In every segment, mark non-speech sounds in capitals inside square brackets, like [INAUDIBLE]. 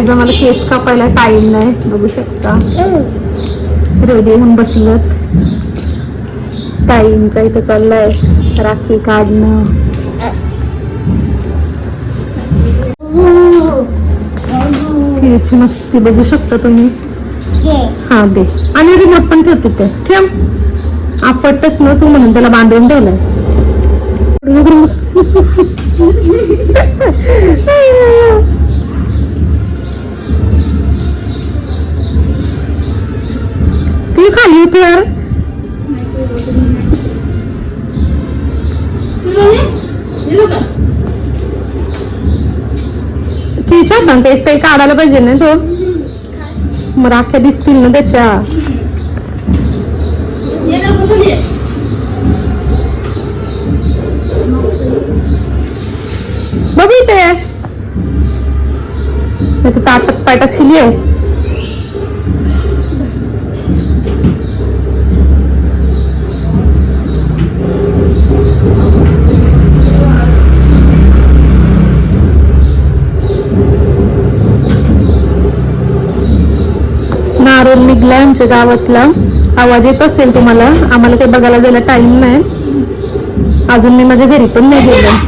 Guys आम्हाला केस कापायला time नाही बघू शकता. रेडी होऊन बसलत. ताईंचा इथं चाललाय. राखी काढणं. याची मस्ती बघू शकता तुम्ही. हा दे. आणि रिमोट पण ठेवते ते. ठेव. आपटच न तू म्हणून त्याला बांधून ठेवलाय. तिच्या एक काही काढायला पाहिजे ना तो. मग राख्या दिसतील ना त्याच्या. बघू इथे. ताटक पाटक शिली ये. नारळ आमच्या गावातला आवाज येत असेल तुम्हाला. आम्हाला काही बघायला जायला टाइम नाही. अजून मी माझ्या घरी पण नाही गेलो.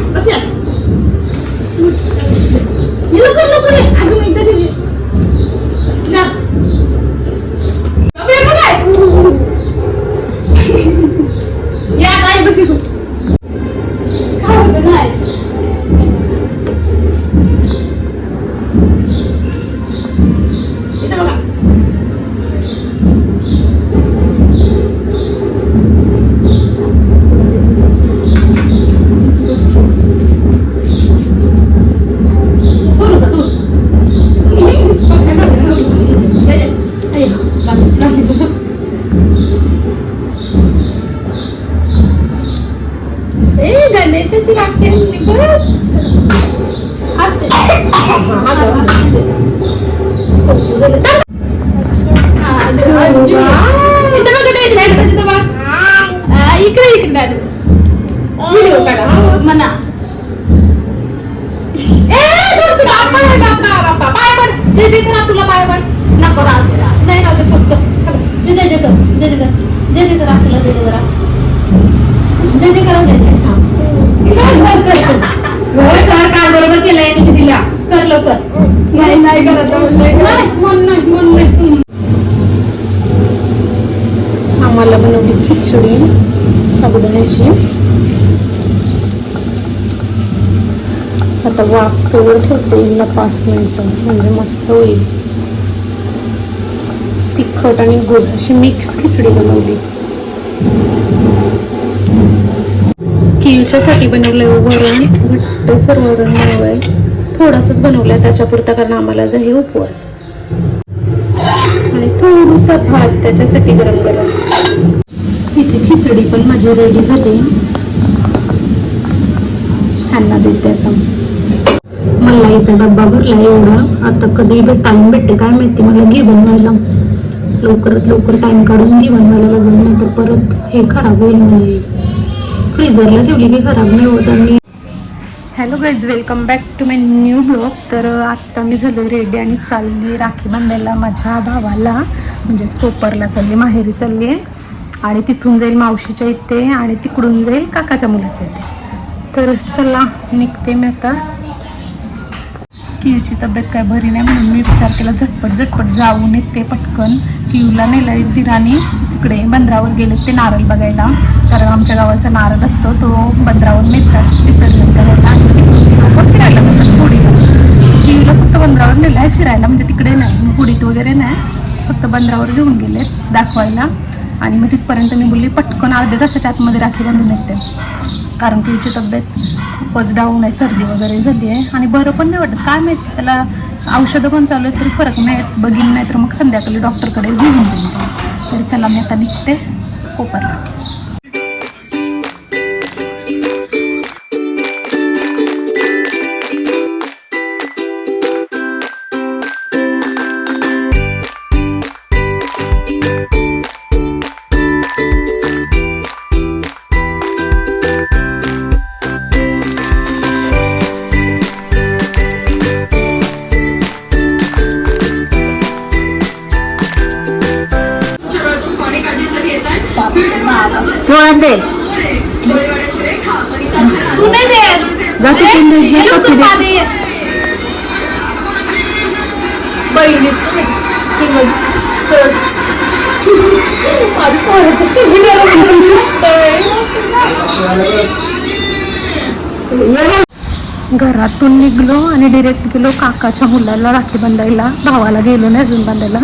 गणेशाची राखी इकडे इकडे व्हिडिओ काढा म्हणा ए जे जे करा तुला पाय पड नको राहते नाही फक्त जे जे जे कर जे जे कर जे जे करा तुला जे जे करा जे जे करा जे जे हा. कर, कर, कर, कर. बरोबर केलंय दिला कर लवकर. नाही नाही करत आम्हाला बनवली खिचडी साबुदाण्याची. आता वाफेवर ठेवते हिला पाच मिनिटं म्हणजे मस्त होईल. तिखट आणि गोड अशी मिक्स खिचडी बनवली. किलच्यासाठी बनवलंय वरण घट्टसर वरण बनवलंय थोडासाच बनवलंय. त्याच्यापुरता कारण आम्हाला जे हे उपवास. आणि थोडूसा भात त्याच्यासाठी गरम गरम. इथे खिचडी पण माझी रेडी झाली. ह्यांना देते आता. मला इथे डब्बा भरला एवढा. आता कधी टाइम भेटते काय माहिती मला घे बनवायला. लवकरात लवकर टाइम काढून घे बनवायला लागेल नाही तर परत हे खराब होईल मला फ्रीजरला ठेवली की खराब नाही होत आणि hello guys welcome back to my new blog तर आत्ता मी झालो रेडी आणि चालली राखी बांधायला माझ्या भावाला. म्हणजेच कोपरला चालली माहेरी चालली. आहे आणि तिथून जाईल मावशीच्या इथे आणि तिकडून जाईल काकाच्या मुलाच्या इथे. तर चला निघते मी आता. कियूची तब्येत काय बरी नाही म्हणून मी विचार केला झटपट झटपट जाऊन येते पटकन. पिऊला नेलं दिराने तिकडे बंदरावर गेले ते नारळ बघायला. कारण आमच्या गावाचा नारळ असतो तो बंदरावर नेतात विसर्जन करायला. आणि लोक फिरायला जातात होडीला पिऊला फक्त बंदरावर नेलं आहे फिरायला म्हणजे तिकडे नाही. होडीत वगैरे नाही. फक्त बंदरावर घेऊन गेले दाखवायला. आणि मग तिथपर्यंत मी बोलली पटकन अर्ध्या तासाच्या आतमध्ये राखी बांधून येते. कारण की हिची तब्येत खूपच डाऊन आहे सर्दी वगैरे झाली आहे. आणि बरं पण नाही वाटत. काय माहिती त्याला औषधं पण चालू आहेत तरी फरक नाही बघीन नाही तर मग संध्याकाळी डॉक्टरकडे घेऊन जाईल तरी चला मी आता निघते. कोपरला जोरात दे तू नाही घरातून निघलो आणि डिरेक्ट गेलो काकाच्या मुलाला राखी बांधायला भावाला गेलो नाही अजून बांधायला.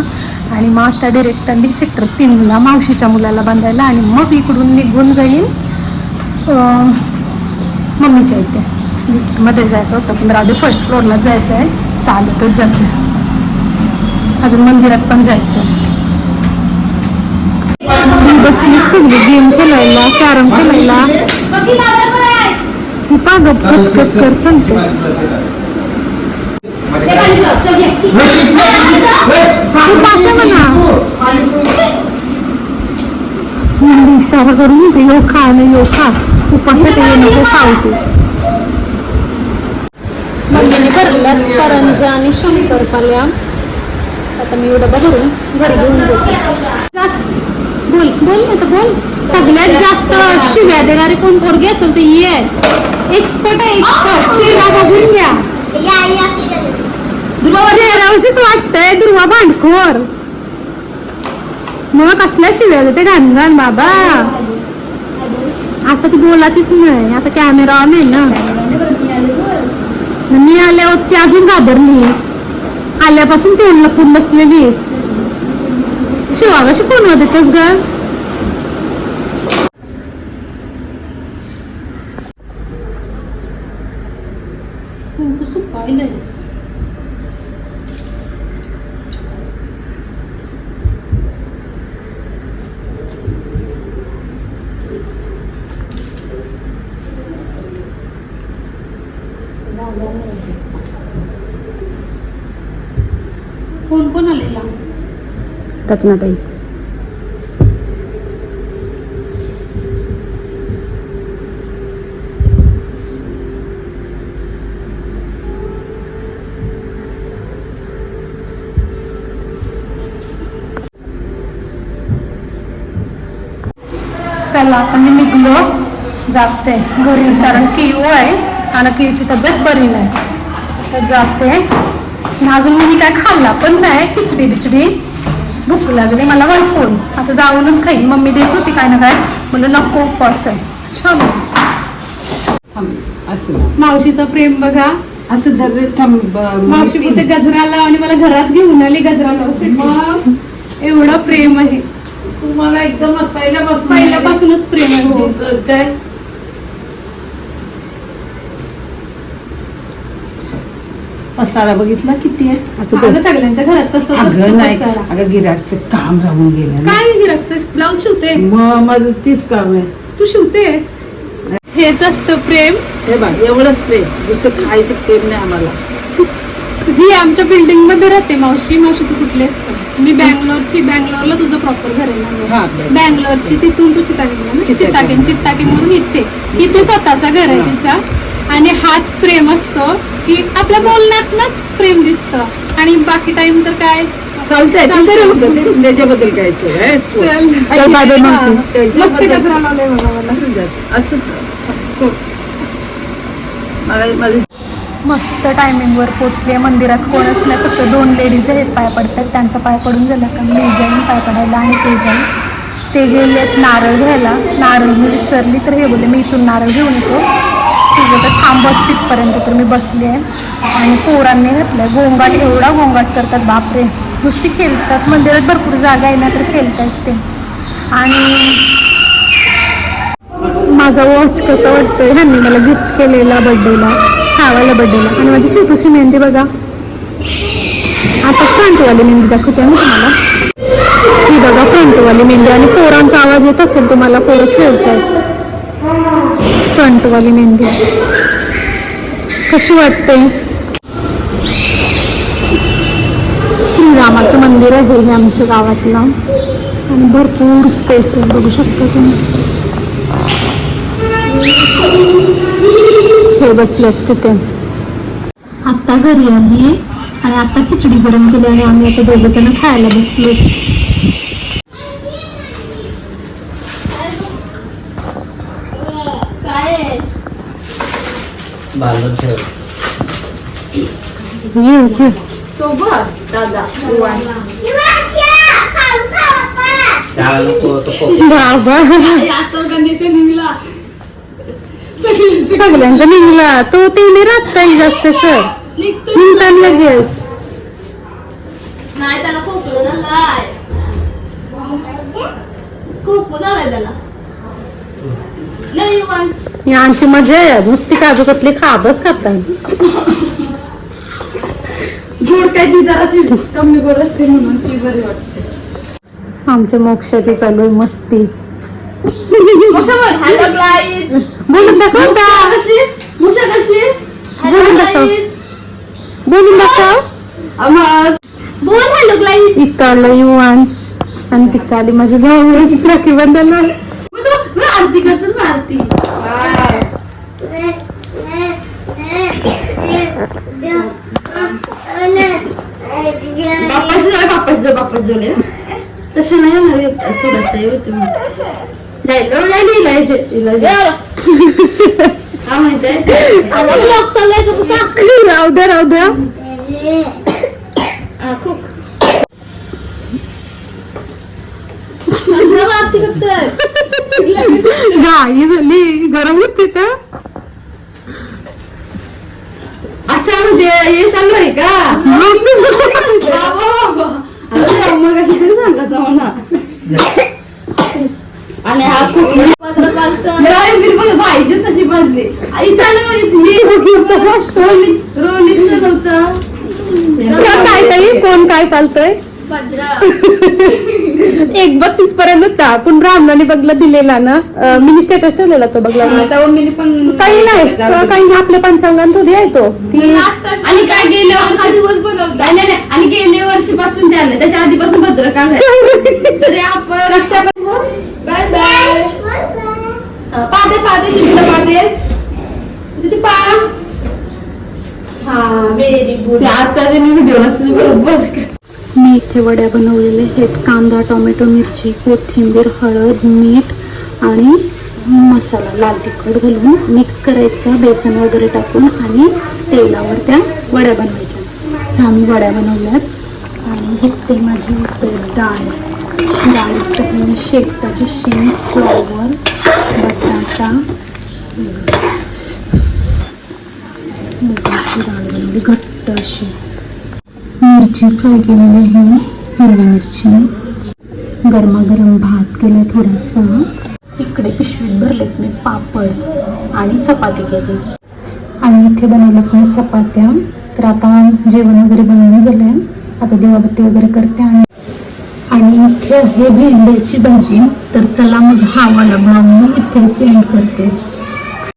आणि मग आता डिरेक्ट आली सेक्टर तीनला मावशीच्या मुलाला बांधायला आणि मग इकडून निघून जाईल मम्मीच्या इथे. लिफ्टमध्ये जायचं होतं पण राहू फर्स्ट फ्लोअरलाच जायचं आहे. चालतच जाते. अजून मंदिरात पण जायचं. मी बसली सगळी गेम खेळायला कॅरम खेळायला. ही कर सांगते ते पाणी कर, चल घे. तू पासे म्हणा. दिवसावर करून ते यो खा आणि यो खा. उपासाठी ये नको खाऊ तू. मम्मीने भरल्यात करंजा आणि शंकरपाल्या आता मी एवढं भरून घरी घेऊन जाते. जास्त. बोल बोल आता बोल. सगळ्यात जास्त शिव्या देणारे कोण पोरगी असेल ते ये. एक्सपर्ट आहे एक्सपर्ट. चेहरा बघून घ्या. चेहरावशीच वाटतंय दुर्वा भांडखोर. मग कसल्या शिव्या देते घाण घाण बाबा. आता ती बोलाचीच नाही आता कॅमेरा ऑन आहे ना. मी आल्यावर ती अजून घाबरली. आल्यापासून तोंड लपून बसलेली. शिवा कशी फोनवर देतेस ग? कोण कोण आलेला? रचना ताईस चला मी निघलो. जाते घरी कारण कियू आहे. आणि कियूची तब्येत बरी नाही. तर जाते. अजून मी काय खाल्ला पण नाही खिचडी बिचडी भूक लागली मला भरपूर आता जाऊनच खाईन. मम्मी देत होती काय ना काय. म्हणलं नको उपवास आहे. छान असं मावशीचं प्रेम बघा. असं धर थांब मावशी इथे गजरा लाव आणि मला घरात घेऊन आली गजरा लाव एवढं प्रेम आहे. तुम्हाला एकदम पहिल्यापासून पहिल्यापासूनच प्रेम आहे. हो, काय? पसारा बघितला किती आहे असं अगं. सगळ्यांच्या घरात तसंच अगं नाही. पसारा. अगं गिराकचं काम राहून गेलं ना. काय गिराकचं? ब्लाऊज शिवते. मग माझं तीच काम आहे. तू शिवते? हेच असतं प्रेम. हे बघ एवढंच प्रेम. दुसरं खायचं प्रेम नाही आम्हाला. ही आमच्या बिल्डिंगमध्ये राहते मावशी. मावशी तू कुठली असते मी बँगलोरची. बँगलोरला तुझं प्रॉपर घर आहे बँगलोरची तिथून तू चितागेम चितागेम. चितागेम चितागेमवरून इथे. इथे स्वतःचा घर आहे. तिचा. आणि हाच प्रेम असतो की आपल्या बोलण्यातनच प्रेम दिसतं. आणि बाकी टाइम तर काय? चालतंय त्याच्याबद्दल काय. मस्त मला मस्त टायमिंगवर पोचले मंदिरात कोणच नाही फक्त दोन लेडीज आहेत पाय पडतात. त्यांचा पाय पडून झाला का? मी जाईन पाय पडायला आणि ते जाईन. ते गेलेत नारळ घ्यायला. नारळ मी विसरली तर हे बोलले मी इथून नारळ घेऊन येतो. ठीक तर थांब बस तिथपर्यंत तर मी बसली आहे. आणि पोरांनी घातलं गोंगाट एवढा गोंगाट करतात बापरे. नुसती खेळतात मंदिरात भरपूर जागा आहे ना तर खेळतात ते. आणि माझा वॉच कसं वाटतंय? ह्यांनी मला गिफ्ट केलेला बड्डेला खावायला बड्डेला आणि माझी छोटीशी मेहंदी बघा. आता फ्रंटवाली मेहंदी दाखवते मी तुम्हाला. ही बघा फ्रंटवाली मेहंदी. आणि पोरांचा आवाज येत असेल तुम्हाला पोरं खेळतायत. फ्रंटवाली मेहंदी. कशी वाटते श्रीरामाचं मंदिर आहे हे आमच्या गावातलं. आणि भरपूर स्पेस आहे बघू शकता तुम्ही. हे बसलेत तिथे. आत्ता घरी आली आणि आता खिचडी गरम केली आणि आम्ही आता दोघं जण खायला बसलो सोबत दादा सगळ्यांचा निघला. तो ते नाही राहत काही जास्त सर. निघतात लगेच. नाही त्याला खोकलं झालाय. खोकलं झालाय त्याला. ही आमची मजा आहे. नुसती काजू कतली खाबच खातात गोड काय ती जराशी कमी गोड असते म्हणून ती बरी वाटते. आमच्या मोक्षाची चालू आहे मस्ती. बोलून दाखव बोलून दाखव. बोलून दाखव. बोल हॅलो गाईज इथं आलं युवांश आणि तिथं आली माझी भाऊ. [LAUGHS] राखी बंधनला आरती करतात जोड बाप्पाची जोड आहे. तसं नाही होणार थोडस इलाज काय तुझा? राहू द्या राहू द्या. गाई झाली गरम होते का? अच्छा म्हणजे हे चालू आहे का बाबा, बाबा. अरे मग अशी तरी सांगा जाऊ ना आणि हा खूप ड्राईव्ह बघ पाहिजे तशी बदली इथं ना इथली रोनी रोनीच नव्हतं कोण काय ताई? कोण काय चालतंय? एक बत्तीस पर्यंत होता. पण ब्राह्मणाने बघला दिलेला ना? मिनी स्टेटस ठेवलेला तो बघला काही नाही. काही नाही आपल्या पंचांगात थोडी आहे तो. ती आणि काय गेल्या वर्षी? दिवस बनवता. नाही नाही आणि गेल्या वर्षीपासून ते आलं त्याच्या आधीपासून रक्षाबंधन बाय बाय पादे पादे तिथलं पादे तिथे पा हा व्हेरी गुड आता त्यांनी व्हिडिओ असले बरोबर. मी इथे वड्या बनवलेल्या आहेत. कांदा टोमॅटो मिरची कोथिंबीर हळद मीठ आणि मसाला. लाल तिखट घालून मिक्स करायचं. बेसन वगैरे टाकून आणि तेलावर त्या वड्या बनवायच्या. ह्या मी वड्या बनवल्यात. आणि इथे माझी इथे डाळ. डाळ शेकटाची शेंग फ्लॉवर बटाटा बनवली घट्ट अशी मिरची फ्राय केलेली आहे हिरवी मिरची गरमागरम भात केला थोडासा इकडे पिशवीत भरलेत मी पापड आणि चपाती केली आणि इथे बनवल्या पण चपात्या तर आता जेवण वगैरे बनवणं झालंय आता दिवाबत्ती वगैरे करते आणि आणि इथे आहे भेंड्याची भाजी तर चला मग हा वाला ब्लॉग मी इथेच एंड करते